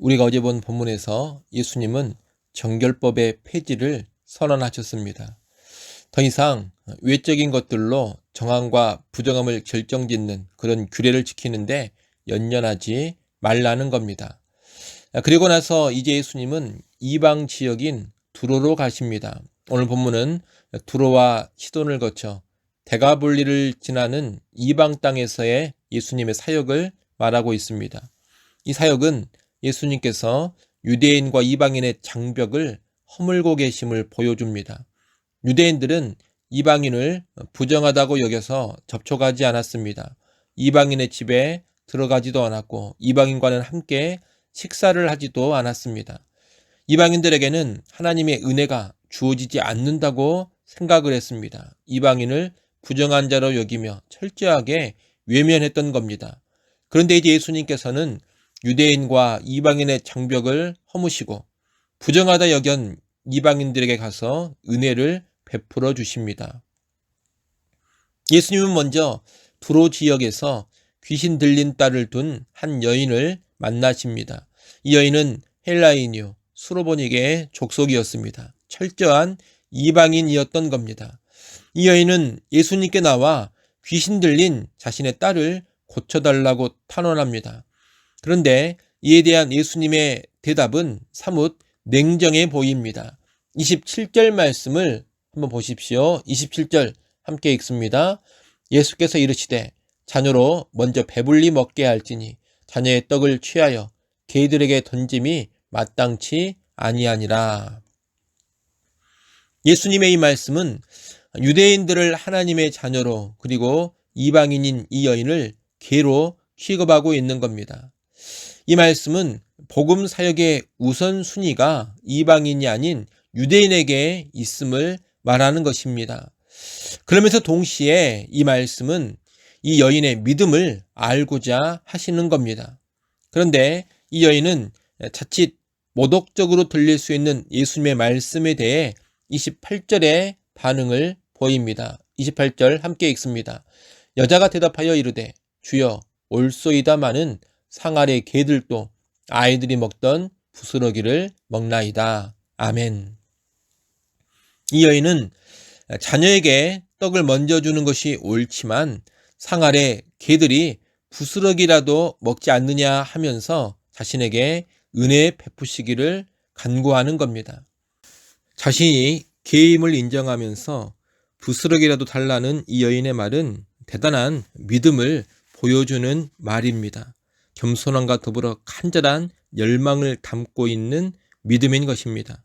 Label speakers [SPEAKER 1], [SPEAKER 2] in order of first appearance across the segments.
[SPEAKER 1] 우리가 어제 본 본문에서 예수님은 정결법의 폐지를 선언하셨습니다. 더 이상 외적인 것들로 정함과 부정함을 결정짓는 그런 규례를 지키는데 연연하지 말라는 겁니다. 그리고 나서 이제 예수님은 이방 지역인 두로로 가십니다. 오늘 본문은 두로와 시돈을 거쳐 대가볼리를 지나는 이방 땅에서의 예수님의 사역을 말하고 있습니다. 이 사역은 예수님께서 유대인과 이방인의 장벽을 허물고 계심을 보여줍니다. 유대인들은 이방인을 부정하다고 여겨서 접촉하지 않았습니다. 이방인의 집에 들어가지도 않았고 이방인과는 함께 식사를 하지도 않았습니다. 이방인들에게는 하나님의 은혜가 주어지지 않는다고 생각을 했습니다. 이방인을 부정한 자로 여기며 철저하게 외면했던 겁니다. 그런데 이제 예수님께서는 유대인과 이방인의 장벽을 허무시고 부정하다 여견 이방인들에게 가서 은혜를 베풀어 주십니다. 예수님은 먼저 두로 지역에서 귀신 들린 딸을 둔 한 여인을 만나십니다. 이 여인은 헬라인이요 수로보닉의 족속이었습니다. 철저한 이방인이었던 겁니다. 이 여인은 예수님께 나와 귀신 들린 자신의 딸을 고쳐달라고 탄원합니다. 그런데 이에 대한 예수님의 대답은 사뭇 냉정해 보입니다. 27절 말씀을 한번 보십시오. 27절 함께 읽습니다. 예수께서 이르시되 자녀로 먼저 배불리 먹게 할지니 자녀의 떡을 취하여 개들에게 던짐이 마땅치 아니하니라. 예수님의 이 말씀은 유대인들을 하나님의 자녀로 그리고 이방인인 이 여인을 개로 취급하고 있는 겁니다. 이 말씀은 복음 사역의 우선 순위가 이방인이 아닌 유대인에게 있음을 말하는 것입니다. 그러면서 동시에 이 말씀은 이 여인의 믿음을 알고자 하시는 겁니다. 그런데 이 여인은 자칫 모독적으로 들릴 수 있는 예수님의 말씀에 대해 28절의 반응을 보입니다. 28절 함께 읽습니다. 여자가 대답하여 이르되 주여 올소이다마는 상아래 개들도 아이들이 먹던 부스러기를 먹나이다. 아멘. 이 여인은 자녀에게 떡을 먼저 주는 것이 옳지만 상아래 개들이 부스러기라도 먹지 않느냐 하면서 자신에게 은혜 베푸시기를 간구하는 겁니다. 자신이 개임을 인정하면서 부스러기라도 달라는 이 여인의 말은 대단한 믿음을 보여주는 말입니다. 겸손함과 더불어 간절한 열망을 담고 있는 믿음인 것입니다.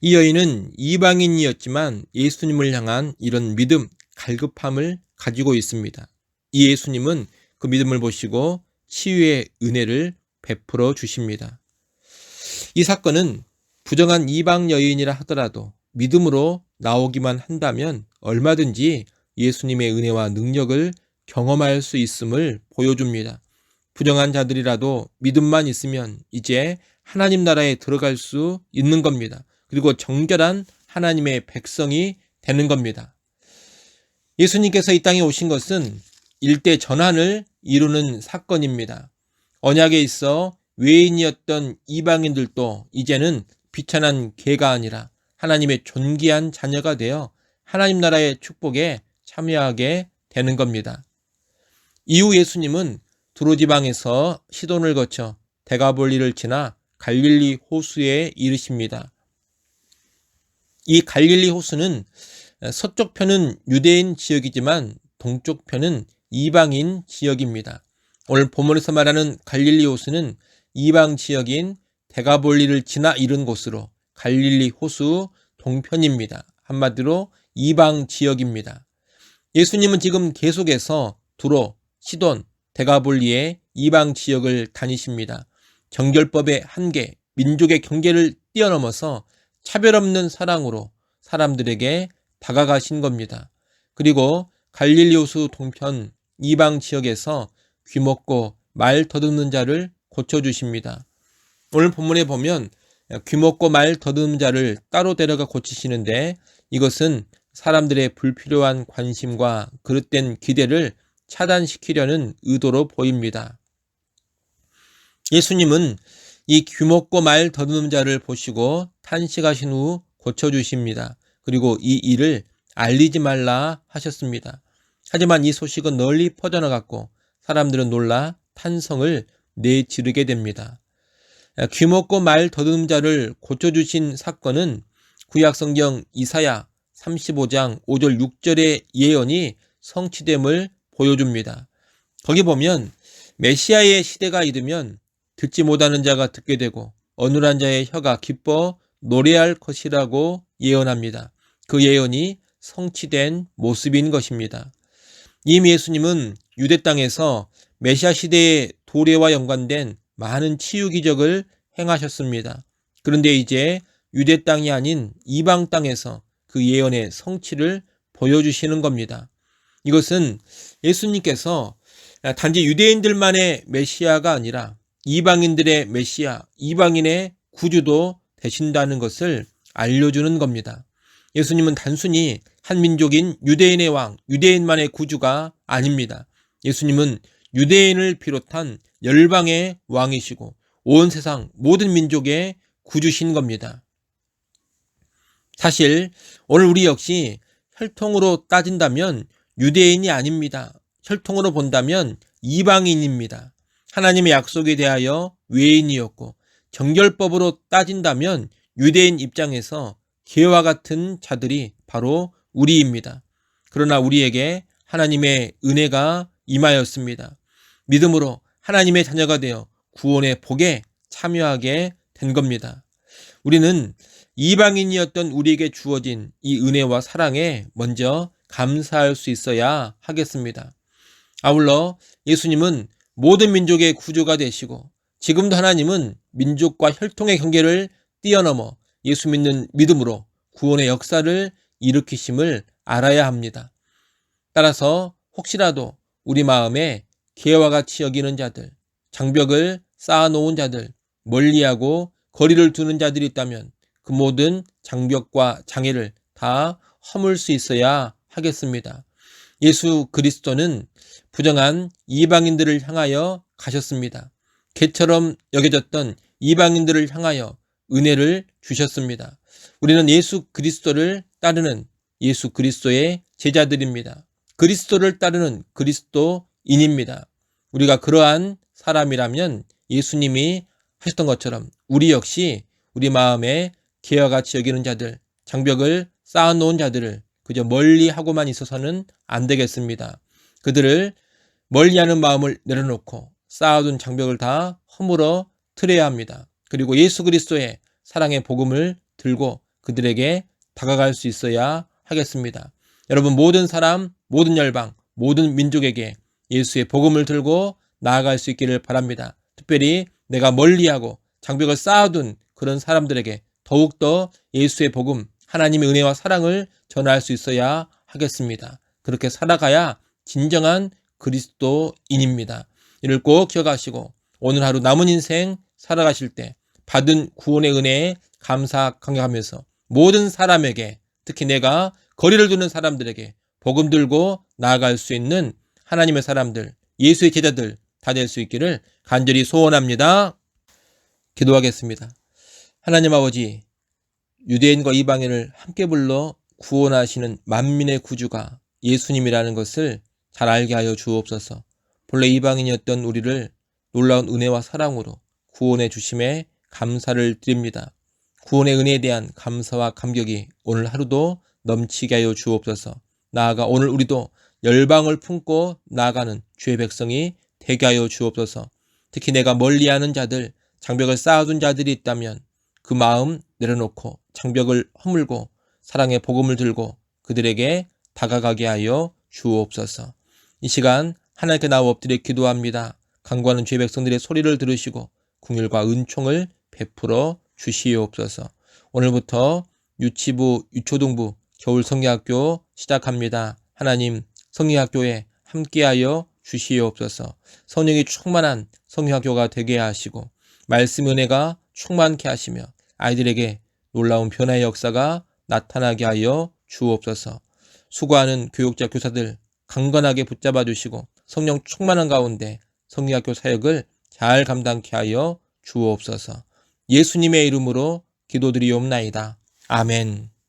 [SPEAKER 1] 이 여인은 이방인이었지만 예수님을 향한 이런 믿음, 갈급함을 가지고 있습니다. 이 예수님은 그 믿음을 보시고 치유의 은혜를 베풀어 주십니다. 이 사건은 부정한 이방 여인이라 하더라도 믿음으로 나오기만 한다면 얼마든지 예수님의 은혜와 능력을 경험할 수 있음을 보여줍니다. 부정한 자들이라도 믿음만 있으면 이제 하나님 나라에 들어갈 수 있는 겁니다. 그리고 정결한 하나님의 백성이 되는 겁니다. 예수님께서 이 땅에 오신 것은 일대 전환을 이루는 사건입니다. 언약에 있어 외인이었던 이방인들도 이제는 비천한 개가 아니라 하나님의 존귀한 자녀가 되어 하나님 나라의 축복에 참여하게 되는 겁니다. 이후 예수님은 두로 지방에서 시돈을 거쳐 대가볼리를 지나 갈릴리 호수에 이르십니다. 이 갈릴리 호수는 서쪽 편은 유대인 지역이지만 동쪽 편은 이방인 지역입니다. 오늘 본문에서 말하는 갈릴리 호수는 이방 지역인 대가볼리를 지나 이른 곳으로 갈릴리 호수 동편입니다. 한마디로 이방 지역입니다. 예수님은 지금 계속해서 두로, 시돈, 대가볼리의 이방 지역을 다니십니다. 정결법의 한계, 민족의 경계를 뛰어넘어서 차별 없는 사랑으로 사람들에게 다가가신 겁니다. 그리고 갈릴리 호수 동편 이방 지역에서 귀먹고 말 더듬는 자를 고쳐주십니다. 오늘 본문에 보면 귀먹고 말 더듬는 자를 따로 데려가 고치시는데 이것은 사람들의 불필요한 관심과 그릇된 기대를 차단시키려는 의도로 보입니다. 예수님은 이 귀먹고 말 더듬는 자를 보시고 탄식하신 후 고쳐주십니다. 그리고 이 일을 알리지 말라 하셨습니다. 하지만 이 소식은 널리 퍼져나갔고 사람들은 놀라 탄성을 내지르게 됩니다. 귀먹고 말 더듬는 자를 고쳐주신 사건은 구약성경 이사야 35장 5절 6절의 예언이 성취됨을 보여줍니다. 거기 보면 메시아의 시대가 이르면 듣지 못하는 자가 듣게 되고 어눌한 자의 혀가 기뻐 노래할 것이라고 예언합니다. 그 예언이 성취된 모습인 것입니다. 이미 예수님은 유대 땅에서 메시아 시대의 도래와 연관된 많은 치유 기적을 행하셨습니다. 그런데 이제 유대 땅이 아닌 이방 땅에서 그 예언의 성취를 보여주시는 겁니다. 이것은 예수님께서 단지 유대인들만의 메시아가 아니라 이방인들의 메시아, 이방인의 구주도 되신다는 것을 알려주는 겁니다. 예수님은 단순히 한 민족인 유대인의 왕, 유대인만의 구주가 아닙니다. 예수님은 유대인을 비롯한 열방의 왕이시고 온 세상 모든 민족의 구주신 겁니다. 사실 오늘 우리 역시 혈통으로 따진다면 유대인이 아닙니다. 혈통으로 본다면 이방인입니다. 하나님의 약속에 대하여 외인이었고 정결법으로 따진다면 유대인 입장에서 개와 같은 자들이 바로 우리입니다. 그러나 우리에게 하나님의 은혜가 임하였습니다. 믿음으로 하나님의 자녀가 되어 구원의 복에 참여하게 된 겁니다. 우리는 이방인이었던 우리에게 주어진 이 은혜와 사랑에 먼저 감사할 수 있어야 하겠습니다. 아울러 예수님은 모든 민족의 구조가 되시고 지금도 하나님은 민족과 혈통의 경계를 뛰어넘어 예수 믿는 믿음으로 구원의 역사를 일으키심을 알아야 합니다. 따라서 혹시라도 우리 마음에 개와 같이 여기는 자들, 장벽을 쌓아놓은 자들, 멀리하고 거리를 두는 자들이 있다면 그 모든 장벽과 장애를 다 허물 수 있어야 하겠습니다. 예수 그리스도는 부정한 이방인들을 향하여 가셨습니다. 개처럼 여겨졌던 이방인들을 향하여 은혜를 주셨습니다. 우리는 예수 그리스도를 따르는 예수 그리스도의 제자들입니다. 그리스도를 따르는 그리스도인입니다. 우리가 그러한 사람이라면 예수님이 하셨던 것처럼 우리 역시 우리 마음에 개와 같이 여기는 자들, 장벽을 쌓아놓은 자들을 그저 멀리 하고만 있어서는 안 되겠습니다. 그들을 멀리하는 마음을 내려놓고 쌓아둔 장벽을 다 허물어 틀어야 합니다. 그리고 예수 그리스도의 사랑의 복음을 들고 그들에게 다가갈 수 있어야 하겠습니다. 여러분 모든 사람, 모든 열방, 모든 민족에게 예수의 복음을 들고 나아갈 수 있기를 바랍니다. 특별히 내가 멀리하고 장벽을 쌓아둔 그런 사람들에게 더욱더 예수의 복음, 하나님의 은혜와 사랑을 전할 수 있어야 하겠습니다. 그렇게 살아가야 진정한 그리스도인입니다. 이를 꼭 기억하시고 오늘 하루 남은 인생 살아가실 때 받은 구원의 은혜에 감사 강요하면서 모든 사람에게 특히 내가 거리를 두는 사람들에게 복음 들고 나아갈 수 있는 하나님의 사람들, 예수의 제자들 다 될 수 있기를 간절히 소원합니다. 기도하겠습니다. 하나님 아버지, 유대인과 이방인을 함께 불러 구원하시는 만민의 구주가 예수님이라는 것을 잘 알게 하여 주옵소서. 본래 이방인이었던 우리를 놀라운 은혜와 사랑으로 구원해 주심에 감사를 드립니다. 구원의 은혜에 대한 감사와 감격이 오늘 하루도 넘치게 하여 주옵소서. 나아가 오늘 우리도 열방을 품고 나아가는 주의 백성이 되게 하여 주옵소서. 특히 내가 멀리하는 자들, 장벽을 쌓아둔 자들이 있다면 그 마음 내려놓고 장벽을 허물고 사랑의 복음을 들고 그들에게 다가가게 하여 주옵소서. 이 시간 하나님께 나와 엎드려 기도합니다. 강구하는 죄 백성들의 소리를 들으시고 궁율과 은총을 베풀어 주시옵소서. 오늘부터 유치부, 유초등부, 겨울 성경학교 시작합니다. 하나님 성경학교에 함께하여 주시옵소서. 성령이 충만한 성경학교가 되게 하시고 말씀 은혜가 충만케 하시며 아이들에게 놀라운 변화의 역사가 나타나게 하여 주옵소서. 수고하는 교육자 교사들 강건하게 붙잡아 주시고 성령 충만한 가운데 성리학교 사역을 잘 감당케 하여 주옵소서. 예수님의 이름으로 기도드리옵나이다. 아멘.